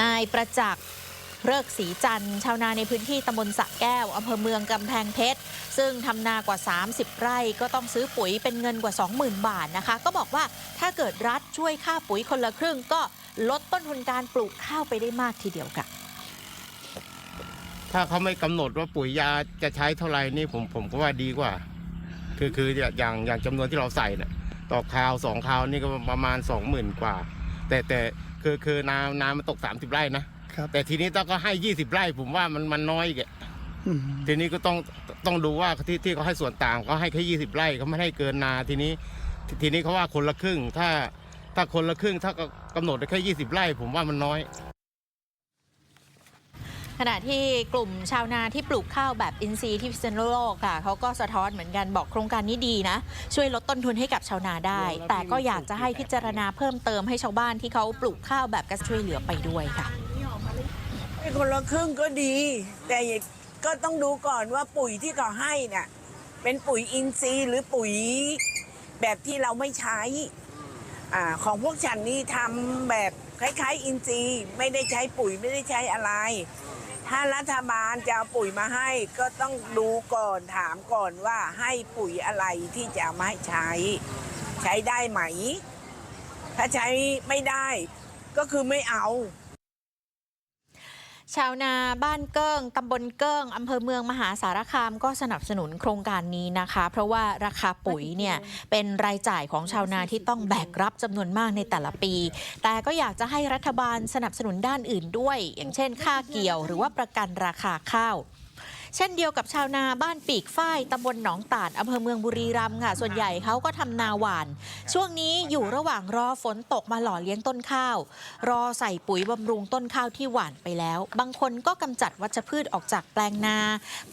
นายประจักษ์เริกศรีจันทร์ชาวนาในพื้นที่ตำบลสะแก้วอำเภอเมืองกำแพงเพชร ซึ่งทำนากว่า 30 ไร่ก็ต้องซื้อปุ๋ยเป็นเงินกว่า 20,000 บาทนะคะ ก็บอกว่าถ้าเกิดรัฐช่วยค่าปุ๋ยคนละครึ่ง ก็ลดต้นทุนการปลูกข้าวไปได้มากทีเดียวค่ะ ถ้าเขาไม่กำหนดว่าปุ๋ยยาจะใช้เท่าไหร่นี่ผมผมก็ว่าดีกว่า คือคืออย่างอย่างจำนวนที่เราใส่น่ะต่อคราวสองคราวนี่ก็ประมาณสองหมื่นกว่า แต่แต่ คือคือนานามันตก30ไร่นะครับ แต่ทีนี้ต้องก็ให้20ไร่ ผมว่ามันมันน้อยอีกอะอืมทีนี้ก็ต้องต้องดูว่าที่ที่เขาให้ส่วนต่างเขาให้แค่20ไร่เขาไม่ให้เกินนาทีนี้ทีนี้เขาว่าคนละครึ่ง ถ้าถ้าคนละครึ่งถ้ากำหนดได้แค่20ไร่ ผมว่ามันน้อย ขณะที่กลุ่มชาวนาที่ปลูกข้าวแบบอินทรีย์ที่พิษณุโลกค่ะเขาก็สะท้อนเหมือนกันบอกโครงการนี้ดีนะ ช่วยลดต้นทุนให้กับชาวนาได้ แต่ก็อยากจะให้พิจารณาเพิ่มเติมให้ชาวบ้านที่เขาปลูกข้าวแบบกช่วยเหลือไปด้วยค่ะให้คนละครึ่งก็ดี แต่ก็ต้องดูก่อนว่าปุ๋ยที่เขาให้น่ะเป็นปุ๋ยอินทรีย์หรือปุ๋ยแบบที่เราไม่ใช้อาของพวกฉันนี่ทำแบบคล้ายๆ อินทรีย์ไม่ได้ใช้ปุ๋ยไม่ได้ใช้อะไร ถ้ารัฐบาลจะเอาปุ๋ยมาให้ก็ต้องดูก่อนถามก่อนว่าให้ปุ๋ยอะไรที่จะเอามาให้ใช้ ใช้ได้ไหม ถ้าใช้ไม่ได้ก็คือไม่เอา ชาวนาบ้านเกิ้งตำบลเกิ้งอำเภอเมืองมหาสารคามก็สนับสนุนโครงการนี้นะคะ เพราะว่าราคาปุ๋ยเนี่ยเป็นรายจ่ายของชาวนาที่ต้องแบกรับจำนวนมากในแต่ละปี แต่ก็อยากจะให้รัฐบาลสนับสนุนด้านอื่นด้วย อย่างเช่น ค่าเกี่ยว หรือว่าประกันราคาข้าว เช่นเดียวกับชาวนาบ้านปีกฝ้ายตำบลหนองตาดอำเภอเมืองบุรีรัมย์ค่ะ ส่วนใหญ่เขาก็ทำนาหวาน ช่วงนี้อยู่ระหว่างรอฝนตกมาหล่อเลี้ยงต้นข้าว รอใส่ปุ๋ยบำรุงต้นข้าวที่หว่านไปแล้ว บางคนก็กำจัดวัชพืชออกจากแปลงนา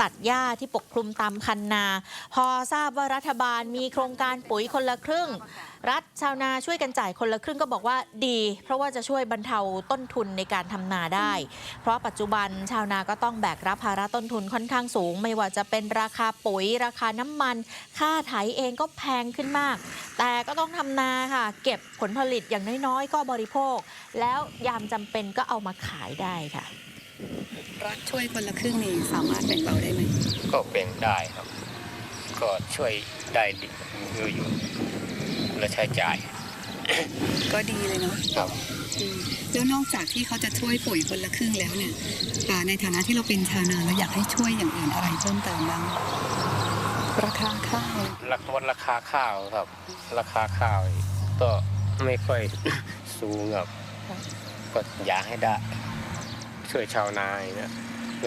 ตัดหญ้าที่ปกคลุมตามคันนา พอทราบว่ารัฐบาลมีโครงการปุ๋ยคนละครึ่ง รัฐชาวนาช่วยกันจ่ายคนละครึ่งก็บอกว่าดี เพราะว่าจะช่วยบรรเทาต้นทุนในการทำนาได้ เพราะปัจจุบันชาวนาก็ต้องแบกรับภาระต้นทุนค่อนข้างสูง ไม่ว่าจะเป็นราคาปุ๋ย ราคาน้ำมัน ค่าไถเองก็แพงขึ้นมาก แต่ก็ต้องทำนาค่ะ เก็บผลผลิตอย่างน้อยๆ ก็บริโภค แล้วยามจำเป็นก็เอามาขายได้ค่ะรัฐช่วยคนละครึ่งนี่สามารถแบ่งเบาได้ไหมก็แบ่งได้ครับ ก็ช่วยได้ดีเยอะอยู่ และใช้จ่าย ก็ดีเลยเนาะครับอืมแล้วนอกจากที่เขาจะช่วยปุ๋ยคนละครึ่งแล้วเนี่ยอ่าในฐานะที่เราเป็นชาวนาเราอยากให้ช่วยอย่างอื่นอะไรเพิ่มเติมบ้างราคาข้าวราคาราคาข้าวครับ ราคาข้าวก็ไม่ค่อยสูงครับก็อยากให้ได้ช่วยชาวนาเนี่ย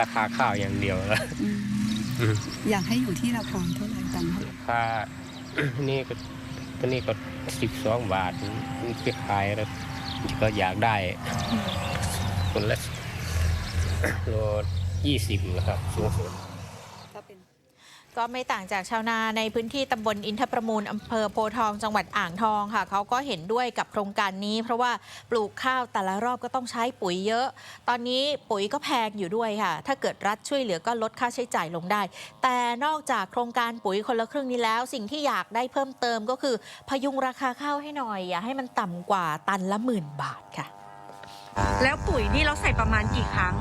ราคาข้าวอย่างเดียวแล้วอืมอืมอยากให้อยู่ที่ราคาเท่าไหร่ตันเท่าไหร่ราคานี่ก็ ตัวนี้ก็สิบสองบาทนี่ไปขายแล้วก็อยากได้คนละโลยี่สิบนะครับสูงสุดถ้าเป็น ก็ไม่ต่างจากชาวนาในพื้นที่ตำบลอินทประมูลอำเภอโพทองจังหวัดอ่างทองค่ะ เขาก็เห็นด้วยกับโครงการนี้ เพราะว่าปลูกข้าวแต่ละรอบก็ต้องใช้ปุ๋ยเยอะ ตอนนี้ปุ๋ยก็แพงอยู่ด้วยค่ะ ถ้าเกิดรัฐช่วยเหลือก็ลดค่าใช้จ่ายลงได้ แต่นอกจากโครงการปุ๋ยคนละครึ่งนี้แล้ว สิ่งที่อยากได้เพิ่มเติมก็คือ พยุงราคาข้าวให้หน่อย อย่าให้มันต่ำกว่าตันละหมื่นบาทค่ะ แล้วปุ๋ยนี่เราใส่ประมาณกี่ครั้ง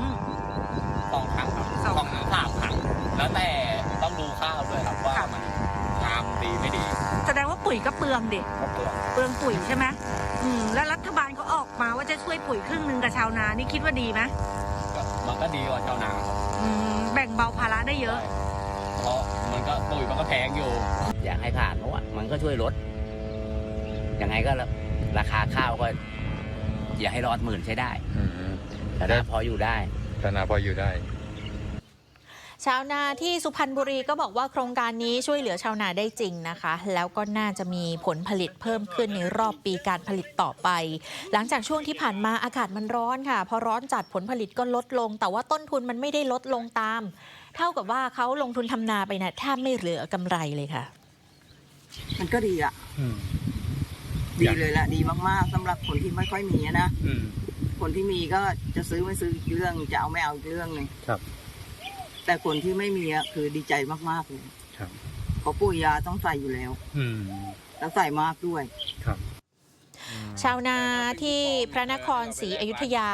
ยก็เปลืองเด็ก็เปลือกเปลืองปุ๋ยใช่ไหมอืมแล้วรัฐบาลก็ออกมาว่าจะช่วยปุ๋ยครึ่งหนึ่งกับชาวนานี่คิดว่าดีไหมก็มันก็ดีกว่าชาวนาครับอืมแบ่งเบาภาระได้เยอะ เพราะมันก็ปุ๋ยมันก็แพงอยู่ อยากให้ผ่านเพราะว่ามันก็ช่วยลดยังไงก็ราคาข้าวก็ อย่าให้รอดหมื่นใช้ได้อืมแต่ถ้าพออยู่ได้ชาวนาพออยู่ได้ ชาวนาที่สุพรรณบุรีก็บอกว่าโครงการนี้ช่วยเหลือชาวนาได้จริงนะคะ แล้วก็น่าจะมีผลผลิตเพิ่มขึ้นในรอบปีการผลิตต่อไป หลังจากช่วงที่ผ่านมาอากาศมันร้อนค่ะ พอร้อนจัดผลผลิตก็ลดลง แต่ว่าต้นทุนมันไม่ได้ลดลงตาม เท่ากับว่าเขาลงทุนทำนาไปนะแทบไม่เหลือกำไรเลยค่ะ มันก็ดีอะอืม ดีเลยแหละดีมากๆสำหรับคนที่ไม่ค่อยมีอะนะอืม คนที่มีก็จะซื้อไม่ซื้ออีกเรื่องจะเอาไม่เอาอีกเรื่องหนึงครับ แต่คนที่ไม่มีอะคือดีใจมากๆเลยครับเพราะปุ๋ยยาต้องใส่อยู่แล้ว อืมแล้วใส่มากด้วย ครับ ชาวนาที่พระนครศรีอยุธยา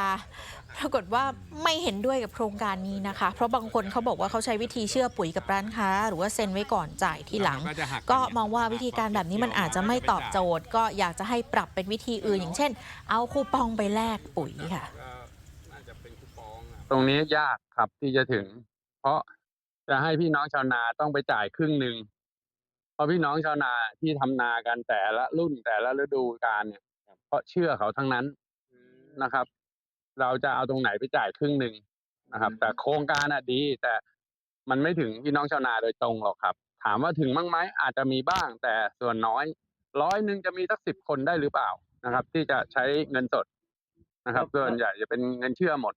ปรากฏว่าไม่เห็นด้วยกับโครงการนี้นะคะ เพราะบางคนเขาบอกว่าเขาใช้วิธีเชื่อปุ๋ยกับร้านค้า หรือว่าเซ็นไว้ก่อนจ่ายทีหลัง ก็มองว่าวิธีการแบบนี้มันอาจจะไม่ตอบโจทย์ ก็อยากจะให้ปรับเป็นวิธีอื่น อย่างเช่น เอาคูปองไปแลกปุ๋ยค่ะ ตรงนี้ยากครับที่จะถึง เพราะจะให้พี่น้องชาวนาต้องไปจ่ายครึ่งหนึ่งเพราะพี่น้องชาวนาที่ทำนากันแต่ละรุ่นแต่ละฤดูกาลเนี่ย เพราะเชื่อเขาทั้งนั้นนะครับ เราจะเอาตรงไหนไปจ่ายครึ่งหนึ่งนะครับ แต่โครงการอะดี แต่มันไม่ถึงพี่น้องชาวนาโดยตรงหรอกครับ ถามว่าถึงบ้างไหมอาจจะมีบ้าง แต่ส่วนน้อย ร้อยหนึ่งจะมีสักสิบคนได้หรือเปล่านะครับ ที่จะใช้เงินสดนะครับส่วนใหญ่จะเป็นเงินเชื่อหมด